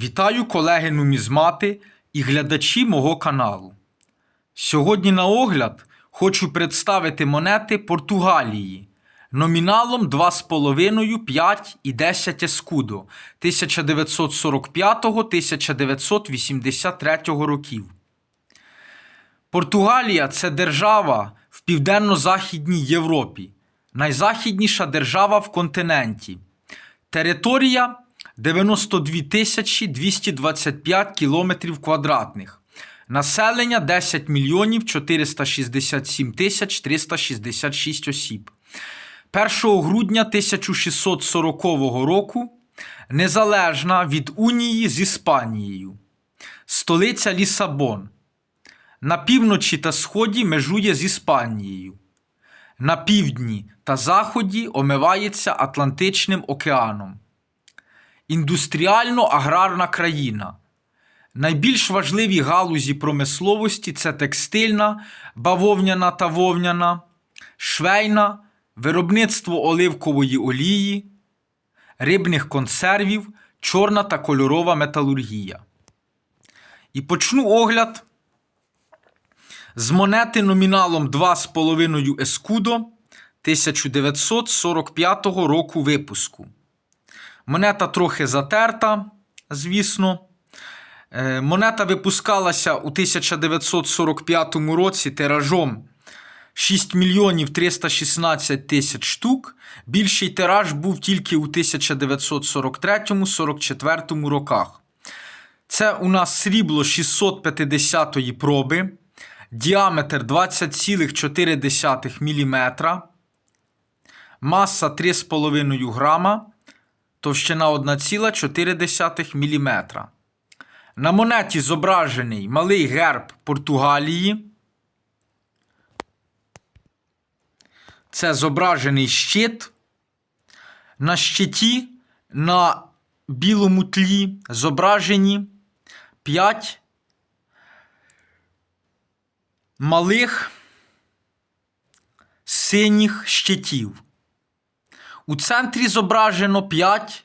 Вітаю колеги нумізмати і глядачі мого каналу. Сьогодні на огляд хочу представити монети Португалії номіналом 2,5, 5 і 10 ескудо 1945-1983 років. Португалія це держава в південно-західній Європі, найзахідніша держава в континенті. Територія 92 тисячі 225 кілометрів квадратних. Населення 10 мільйонів 467 тисяч 366 осіб. 1 грудня 1640 року незалежна від Унії з Іспанією. Столиця Лісабон. На півночі та сході межує з Іспанією. На півдні та заході омивається Атлантичним океаном. Індустріально-аграрна країна. Найбільш важливі галузі промисловості це текстильна, бавовняна та вовняна, швейна, виробництво оливкової олії, рибних консервів, чорна та кольорова металургія. І почну огляд з монети номіналом 2,5 ескудо 1945 року випуску. Монета трохи затерта, звісно. Е, Монета випускалася у 1945 році тиражом 6 мільйонів 316 тисяч штук. Більший тираж був тільки у 1943-44 роках. Це у нас срібло 650-ї проби, діаметр 20,4 мм, маса 3,5 грама, товщина 1,4 мм. На монеті зображений малий герб Португалії. Це зображений щит. На щиті на білому тлі зображені 5 малих синіх щитів. У центрі зображено 5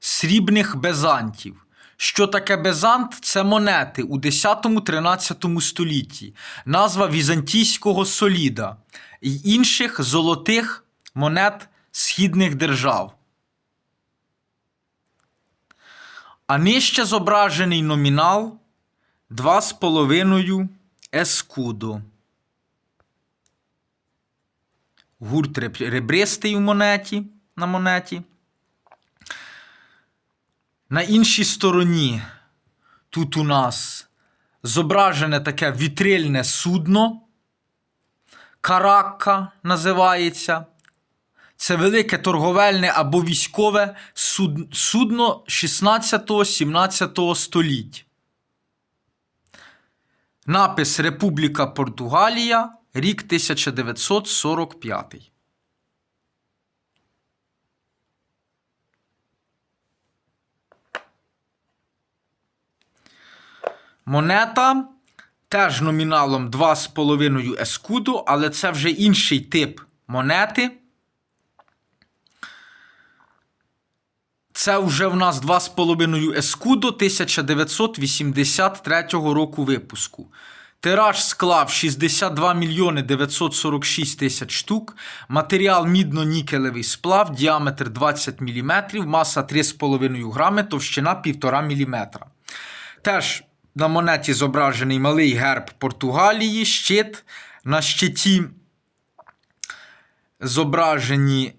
срібних безантів. Що таке безант? Це монети у 10-13 столітті, назва візантійського соліда і інших золотих монет східних держав. А нижче зображений номінал 2,5 ескудо. Гурт ребристий у монеті, на монеті. На іншій стороні тут у нас зображене таке вітрильне судно. Каракка називається. Це велике торговельне або військове судно 16-17 століть. Напис Републіка Португалія, рік 1945. Монета теж номіналом 2,5 ескуду, але це вже інший тип монети. Це вже в нас 2,5 ескудо 1983 року випуску. Тираж склав 62 мільйони 946 тисяч штук. Матеріал мідно-нікелевий сплав, діаметр 20 мм, маса 3,5 грами, товщина 1,5 мм. Теж на монеті зображений малий герб Португалії, щит. На щиті зображені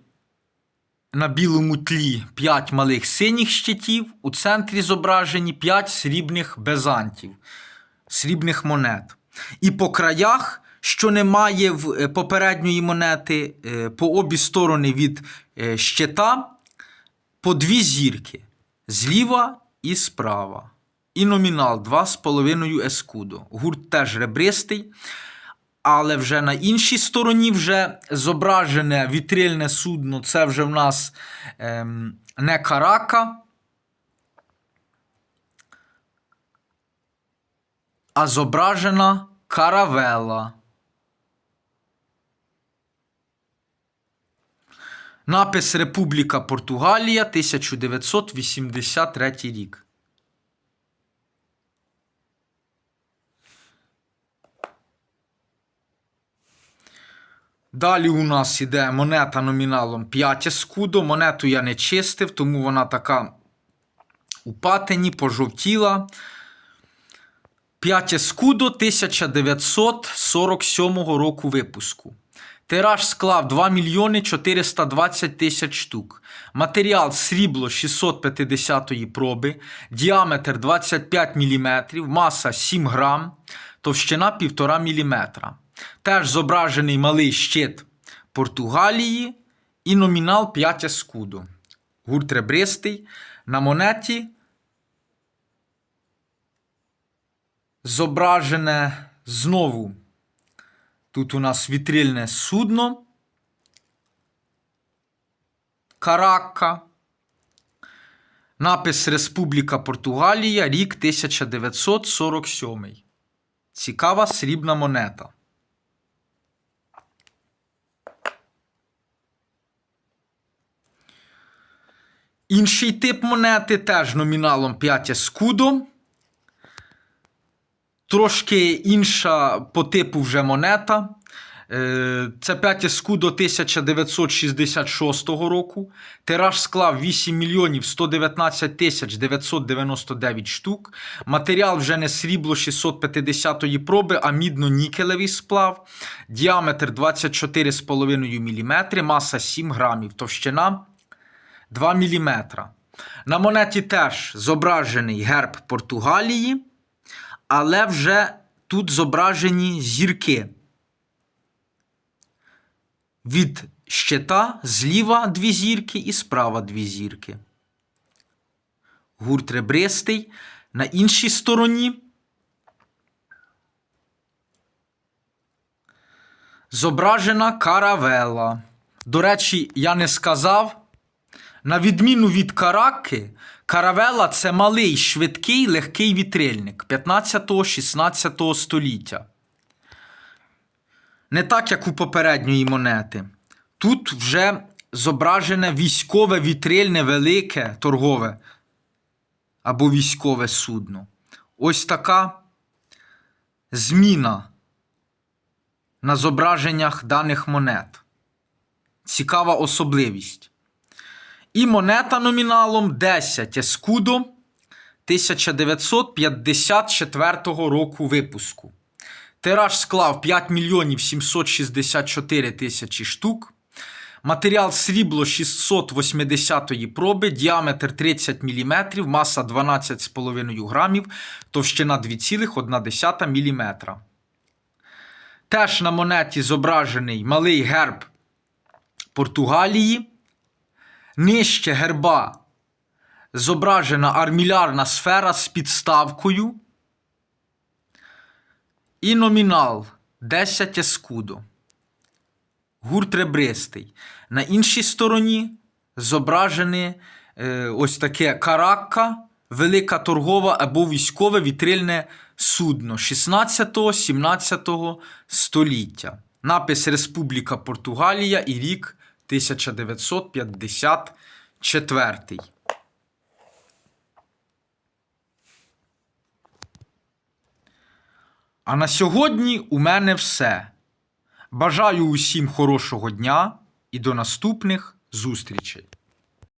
на білому тлі 5 малих синіх щитів. У центрі зображені 5 срібних безантів, срібних монет. І по краях, що немає в е, попередньої монети, е, по обі сторони від е, щита, по дві зірки зліва і справа. І номінал 2,5 ескудо. Гурт теж ребристий. Але вже на іншій стороні вже зображене вітрильне судно. Це вже в нас ем, не карака, а зображена каравела. Напис Републіка Португалія 1983 рік. Далі у нас іде монета номіналом 5 ескудо. Монету я не чистив, тому вона така у патині, пожовтіла. 5 ескудо 1947 року випуску. Тираж склав 2 мільйони 420 тисяч штук. Матеріал срібло 650 проби, діаметр 25 мм, маса 7 грам, товщина 1,5 мм. Теж зображений малий щит Португалії і номінал 5 ескудо. Гурт ребристий. На монеті зображене знову. Тут у нас вітрильне судно. Каракка. Напис Республіка Португалія, рік 1947. Цікава срібна монета. Інший тип монети теж номіналом 5 ескудо. Трошки інша по типу вже монета. Е, Це 5 ескудо 1966 року. Тираж склав 8 мільйонів 119 тисяч 999 штук. Матеріал вже не срібло 650-ї проби, а мідно-нікелевий сплав. Діаметр 24,5 мм, маса 7 грамів, товщина 2 мм. На монеті теж зображений герб Португалії, але вже тут зображені зірки. Від щита зліва дві зірки і справа дві зірки. Гурт ребристий. На іншій стороні зображена каравела. До речі, я не сказав. На відміну від караки, каравела це малий, швидкий, легкий вітрильник 15-16 століття. Не так, як у попередньої монети. Тут вже зображене військове вітрильне велике торгове або військове судно. Ось така зміна на зображеннях даних монет. Цікава особливість. І монета номіналом 10 ескудо 1954 року випуску. Тираж склав 5 мільйонів 764 тисячі штук. Матеріал срібло 680 проби, діаметр 30 мм, маса 12,5 грамів, товщина 2,1 мм. Теж на монеті зображений малий герб Португалії. Нижче герба зображена армілярна сфера з підставкою. І номінал 10 ескудо. Гурт ребристий. На іншій стороні зображене е, ось таке каракка, велика торгова або військове вітрильне судно 16-17 століття. Напис Республіка Португалія і рік 1954. А на сьогодні у мене все. Бажаю усім хорошого дня і до наступних зустрічей!